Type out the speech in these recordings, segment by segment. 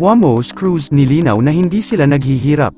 Wamos Cruz nilinaw na hindi sila naghihirap.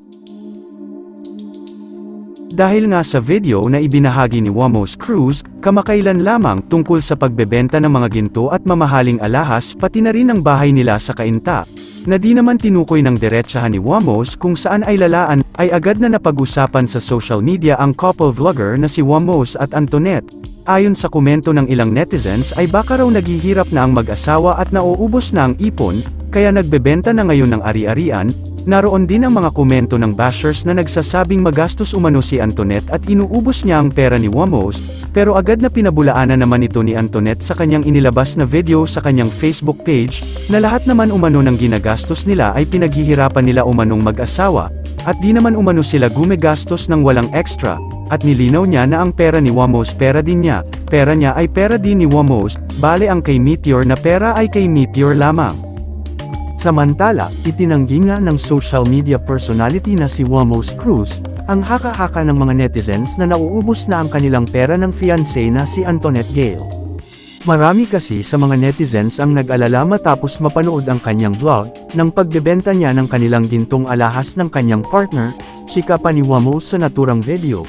Dahil nga sa video na ibinahagi ni Wamos Cruz, kamakailan lamang tungkol sa pagbebenta ng mga ginto at mamahaling alahas pati na rin ang bahay nila sa Kainta, na di naman tinukoy ng diretsahan ni Wamos kung saan ay lalaan, ay agad na napag-usapan sa social media ang couple vlogger na si Wamos at Antoinette. Ayon sa komento ng ilang netizens ay baka raw naghihirap na ang mag-asawa at nauubos na ang ipon, kaya nagbebenta na ngayon ng ari-arian, Naroon din ang mga komento ng bashers na nagsasabing magastos umano si Antoinette at inuubos niya ang pera ni Wamos, pero agad na pinabulaanan naman ito ni Antoinette sa kanyang inilabas na video sa kanyang Facebook page, na lahat naman umano ng ginagastos nila ay pinaghihirapan nila umanong mag-asawa, at di naman umano sila gumegastos ng walang extra, at nilinaw niya na ang pera ni Wamos pera din niya, pera niya ay pera din ni Wamos, bale ang kay Meteor na pera ay kay Meteor lamang. Samantala, itinanggi nga ng social media personality na si Wamos Cruz, ang haka-haka ng mga netizens na nauubos na ang kanilang pera ng fiancé na si Antoinette Gale. Marami kasi sa mga netizens ang nag-alala matapos mapanood ang kanyang vlog, ng pagbebenta niya ng kanilang gintong alahas ng kanyang partner, chika pa sa naturang video,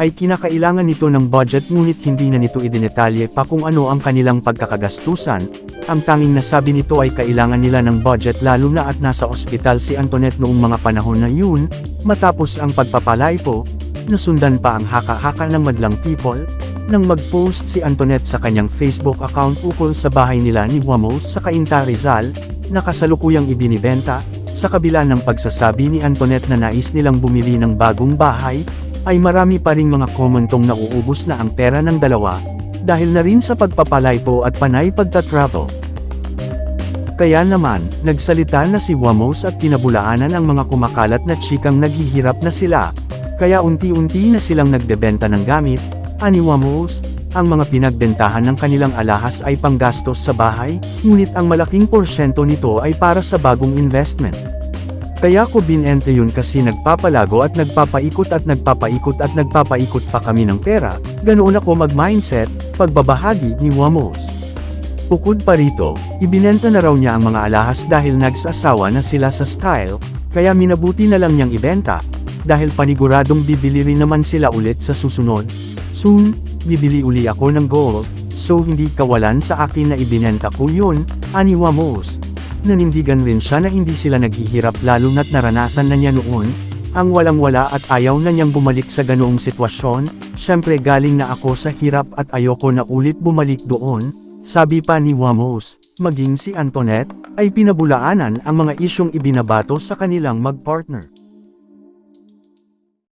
ay kinakailangan nito ng budget ngunit hindi na nito idinetalye pa kung ano ang kanilang pagkakagastusan, ang tanging nasabi nito ay kailangan nila ng budget lalo na at nasa ospital si Antoinette noong mga panahon na yun, matapos ang pagpapalay po, nasundan pa ang haka-haka ng madlang people, nang mag-post si Antoinette sa kanyang Facebook account ukol sa bahay nila ni Wamos sa Cainta Rizal, na kasalukuyang ibinibenta, sa kabila ng pagsasabi ni Antoinette na nais nilang bumili ng bagong bahay, ay marami pa ring mga komentong nauubos na ang pera ng dalawa, dahil na rin sa pagpapalay po at panay pagta-travel. Kaya naman, nagsalita na si Wamos at pinabulaanan ang mga kumakalat na chikang naghihirap na sila, kaya unti-unti na silang nagbebenta ng gamit, ani Wamos, ang mga pinagbentahan ng kanilang alahas ay panggastos sa bahay, ngunit ang malaking porsyento nito ay para sa bagong investment. Kaya ko binente yun kasi nagpapalago at nagpapaikot at nagpapaikot at nagpapaikot pa kami ng pera, ganoon ako mag-mindset, pagbabahagi ni Wamos. Bukod pa rito, ibinenta na raw niya ang mga alahas dahil nagsasawa na sila sa style, kaya minabuti na lang niyang ibenta, dahil paniguradong bibili rin naman sila ulit sa susunod. Soon, bibili uli ako ng gold, so hindi kawalan sa akin na ibinenta ko yun, ani Wamos. Nanindigan rin siya na hindi sila naghihirap lalo na't naranasan na niya noon, ang walang-wala at ayaw na niyang bumalik sa ganoong sitwasyon, syempre galing na ako sa hirap at ayoko na ulit bumalik doon, sabi pa ni Wamos, maging si Antoinette, ay pinabulaanan ang mga isyong ibinabato sa kanilang magpartner.